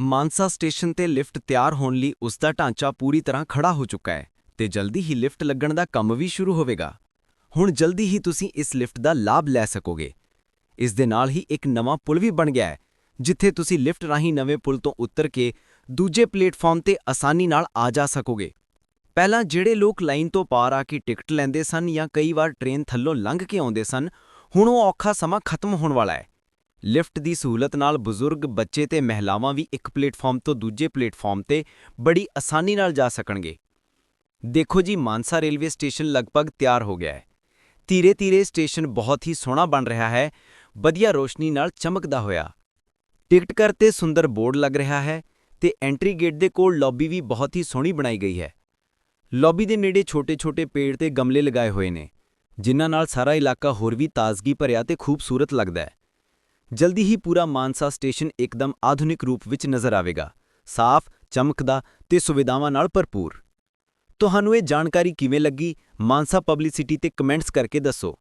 Mansa station ਤੇ lift ਤਿਆਰ ਹੋਣ ਲਈ ਉਸ ਦਾ ਢਾਂਚਾ ਪੂਰੀ ਤਰ੍ਹਾਂ ਖੜਾ ਹੋ ਚੁੱਕਾ ਹੈ ਤੇ ਜਲਦੀ ਹੀ ਲਿਫਟ ਲੱਗਣ ਦਾ ਕੰਮ ਵੀ ਸ਼ੁਰੂ ਹੋਵੇਗਾ। ਹੁਣ ਜਲਦੀ ਹੀ ਤੁਸੀਂ ਇਸ ਲਿਫਟ ਦਾ ਲਾਭ ਲੈ ਸਕੋਗੇ। ਇਸ ਦੇ ਨਾਲ ਹੀ ਇੱਕ ਨਵਾਂ ਪੁਲ ਵੀ ਬਣ ਗਿਆ ਹੈ, ਜਿੱਥੇ ਤੁਸੀਂ ਲਿਫਟ ਰਾਹੀਂ ਨਵੇਂ ਪੁਲ ਤੋਂ ਉਤਰ ਕੇ ਦੂਜੇ ਪਲੇਟਫਾਰਮ ਤੇ ਆਸਾਨੀ ਨਾਲ ਆ ਜਾ ਸਕੋਗੇ। ਪਹਿਲਾਂ ਜਿਹੜੇ ਲੋਕ ਲਾਈਨ ਤੋਂ ਪਾਰ ਆ ਕੇ ਟਿਕਟ ਲੈਂਦੇ ਸਨ ਜਾਂ ਕਈ ਵਾਰ ਟ੍ਰੇਨ ਥੱਲੋਂ ਲੰਘ ਕੇ ਆਉਂਦੇ ਸਨ, ਹੁਣ ਉਹ ਔਖਾ ਸਮਾਂ ਖਤਮ ਹੋਣ ਵਾਲਾ ਹੈ। ਲਿਫਟ ਦੀ ਸਹੂਲਤ ਨਾਲ ਬਜ਼ੁਰਗ, ਬੱਚੇ ਤੇ ਮਹਿਲਾਵਾਂ ਵੀ ਇੱਕ ਪਲੇਟਫਾਰਮ ਤੋਂ ਦੂਜੇ ਪਲੇਟਫਾਰਮ ਤੇ ਬੜੀ ਆਸਾਨੀ ਨਾਲ ਜਾ ਸਕਣਗੇ। ਦੇਖੋ ਜੀ, ਮਾਨਸਾ ਰੇਲਵੇ ਸਟੇਸ਼ਨ ਲਗਭਗ ਤਿਆਰ ਹੋ ਗਿਆ ਹੈ। ਧੀਰੇ-ਧੀਰੇ ਸਟੇਸ਼ਨ ਬਹੁਤ ਹੀ ਸੋਹਣਾ ਬਣ ਰਿਹਾ ਹੈ, ਵਧੀਆ ਰੋਸ਼ਨੀ ਨਾਲ ਚਮਕਦਾ ਹੋਇਆ। ਟਿਕਟ ਕਰ ਤੇ ਸੁੰਦਰ ਬੋਰਡ ਲੱਗ ਰਿਹਾ ਹੈ ਤੇ ਐਂਟਰੀ ਗੇਟ ਦੇ ਕੋਲ ਲੌਬੀ ਵੀ ਬਹੁਤ ਹੀ ਸੋਹਣੀ ਬਣਾਈ ਗਈ ਹੈ। ਲੌਬੀ ਦੇ ਨੇੜੇ ਛੋਟੇ-ਛੋਟੇ ਪੇੜ ਤੇ ਗਮਲੇ ਲਗਾਏ ਹੋਏ ਨੇ, ਜਿਨ੍ਹਾਂ ਨਾਲ ਸਾਰਾ ਇਲਾਕਾ ਹੋਰ ਵੀ ਤਾਜ਼ਗੀ ਭਰਿਆ ਤੇ ਖੂਬਸੂਰਤ ਲੱਗਦਾ ਹੈ। ਜਲਦੀ ਹੀ ਪੂਰਾ ਮਾਨਸਾ ਸਟੇਸ਼ਨ ਇੱਕਦਮ ਆਧੁਨਿਕ ਰੂਪ ਵਿੱਚ ਨਜ਼ਰ ਆਵੇਗਾ। ਸਾਫ਼, ਚਮਕਦਾ ਤੇ ਸੁਵਿਧਾਵਾਂ ਨਾਲ ਭਰਪੂਰ। ਤੁਹਾਨੂੰ ਇਹ ਜਾਣਕਾਰੀ ਕਿਵੇਂ ਲੱਗੀ? ਮਾਨਸਾ ਪਬਲਿਸਿਟੀ ਤੇ ਕਮੈਂਟਸ ਕਰਕੇ ਦੱਸੋ।